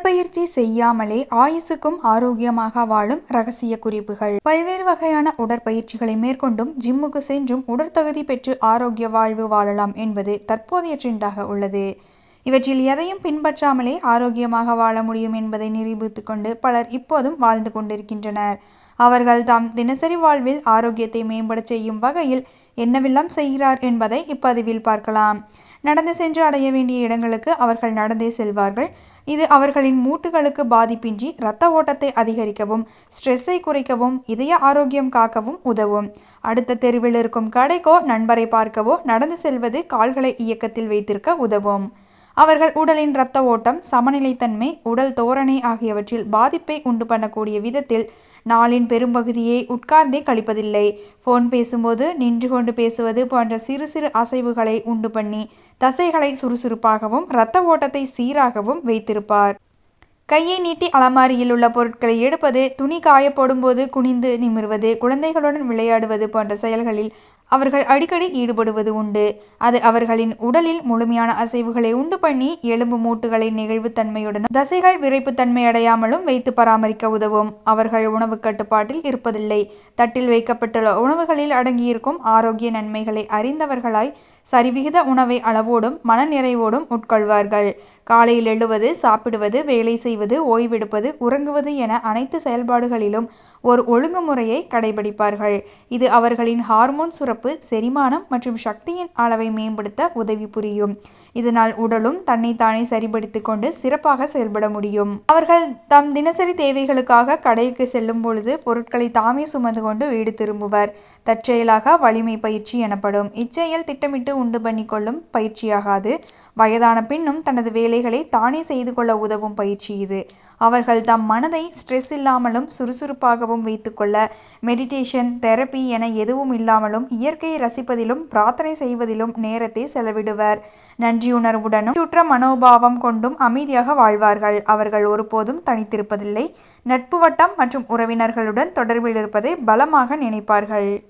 உடற்பயிற்சி செய்யாமலே ஆயுசுக்கும் ஆரோக்கியமாக வாழும் ரகசிய குறிப்புகள். பல்வேறு வகையான உடற்பயிற்சிகளை மேற்கொண்டும் ஜிம்முக்கு சென்றும் உடற்தகுதி பெற்று ஆரோக்கிய வாழ்வு வாழலாம் என்பது தற்போதைய ட்ரெண்டாக உள்ளது. இவற்றில் எதையும் பின்பற்றாமலே ஆரோக்கியமாக வாழ முடியும் என்பதை நிரூபித்து கொண்டு பலர் இப்போதும் வாழ்ந்து கொண்டிருக்கின்றனர். அவர்கள் தாம் தினசரி வாழ்வில் ஆரோக்கியத்தை மேம்பட செய்யும் வகையில் என்னவெல்லாம் செய்கிறார் என்பதை இப்பதிவில் பார்க்கலாம். நடந்து சென்று அடைய வேண்டிய இடங்களுக்கு அவர்கள் நடந்தே செல்வார்கள். இது அவர்களின் மூட்டுகளுக்கு பாதிப்பின்றி இரத்த ஓட்டத்தை அதிகரிக்கவும் ஸ்ட்ரெஸ்ஸை குறைக்கவும் இதய ஆரோக்கியம் காக்கவும் உதவும். அடுத்த தெருவில் இருக்கும் கடைக்கோ நண்பரை பார்க்கவோ நடந்து செல்வது கால்களை இயக்கத்தில் வைத்திருக்க உதவும். அவர்கள் உடலின் இரத்த ஓட்டம் சமநிலைத்தன்மை உடல் தோரணை ஆகியவற்றில் பாதிப்பை உண்டு பண்ணக்கூடிய விதத்தில் நாளின் பெரும்பகுதியை உட்கார்ந்தே கழிப்பதில்லை. ஃபோன் பேசும்போது நின்று கொண்டு பேசுவது போன்ற சிறு சிறு அசைவுகளை உண்டு பண்ணி தசைகளை சுறுசுறுப்பாகவும் இரத்த ஓட்டத்தை சீராகவும் வைத்திருப்பார். கையை நீட்டி அலமாரியில் உள்ள பொருட்களை எடுப்பது துணி காயப்போடும்போது குனிந்து நிமிர்வது குழந்தைகளுடன் விளையாடுவது போன்ற செயல்களில் அவர்கள் அடிக்கடி ஈடுபடுவது உண்டு. அது அவர்களின் உடலில் முழுமையான அசைவுகளை உண்டு பண்ணி எலும்பு மூட்டுகளை நெகிழ்வுத்தன்மையுடனும் தசைகள் விரைப்புத்தன்மை அடையாமலும் வைத்து பராமரிக்க உதவும். அவர்கள் உணவு கட்டுப்பாட்டில் இருப்பதில்லை. தட்டில் வைக்கப்பட்டுள்ள உணவுகளில் அடங்கியிருக்கும் ஆரோக்கிய நன்மைகளை அறிந்தவர்களாய் சரிவிகித உணவை அளவோடும் மனநிறைவோடும் உட்கொள்வார்கள். காலையில் எழுவது சாப்பிடுவது வேலை செய்வது ஓய்வெடுப்பது உறங்குவது என அனைத்து செயல்பாடுகளிலும் ஒரு ஒழுங்குமுறையை கடைபிடிப்பார்கள். இது அவர்களின் ஹார்மோன் சுரப்பு செரிமானம் மற்றும் சக்தியின் அளவை மேம்படுத்த உதவி புரியும். இதனால் உடலும் தன்னைத்தானே சரிபடுத்திக் கொண்டு சிறப்பாக செயல்பட முடியும். அவர்கள் தம் தினசரி தேவைகளுக்காக கடைக்கு செல்லும் பொழுது பொருட்களை தாமே சுமந்து கொண்டு வீடு திரும்புவர். தற்செயலாக வலிமை பயிற்சி எனப்படும். இச்செயல் திட்டமிட்டு உண்டு பண்ணிக்கொள்ளும் பயிற்சியாகாது. வயதான பின்னும் தனது வேலைகளை தானே செய்து கொள்ள உதவும் பயிற்சி இது. அவர்கள் தம் மனதை ஸ்ட்ரெஸ் இல்லாமலும் சுறுசுறுப்பாகவும் வைத்துக்கொள்ள மெடிடேஷன் தெரப்பி என எதுவும் இல்லாமலும் இயற்கையை ரசிப்பதிலும் பிரார்த்தனை செய்வதிலும் நேரத்தை செலவிடுவர். நன்றியுணர்வுடனும் சுற்ற மனோபாவம் கொண்டும் அமைதியாக வாழ்வார்கள். அவர்கள் ஒருபோதும் தனித்திருப்பதில்லை. நட்பு வட்டம் மற்றும் உறவினர்களுடன் தொடர்பில் இருப்பதை பலமாக நினைப்பார்கள்.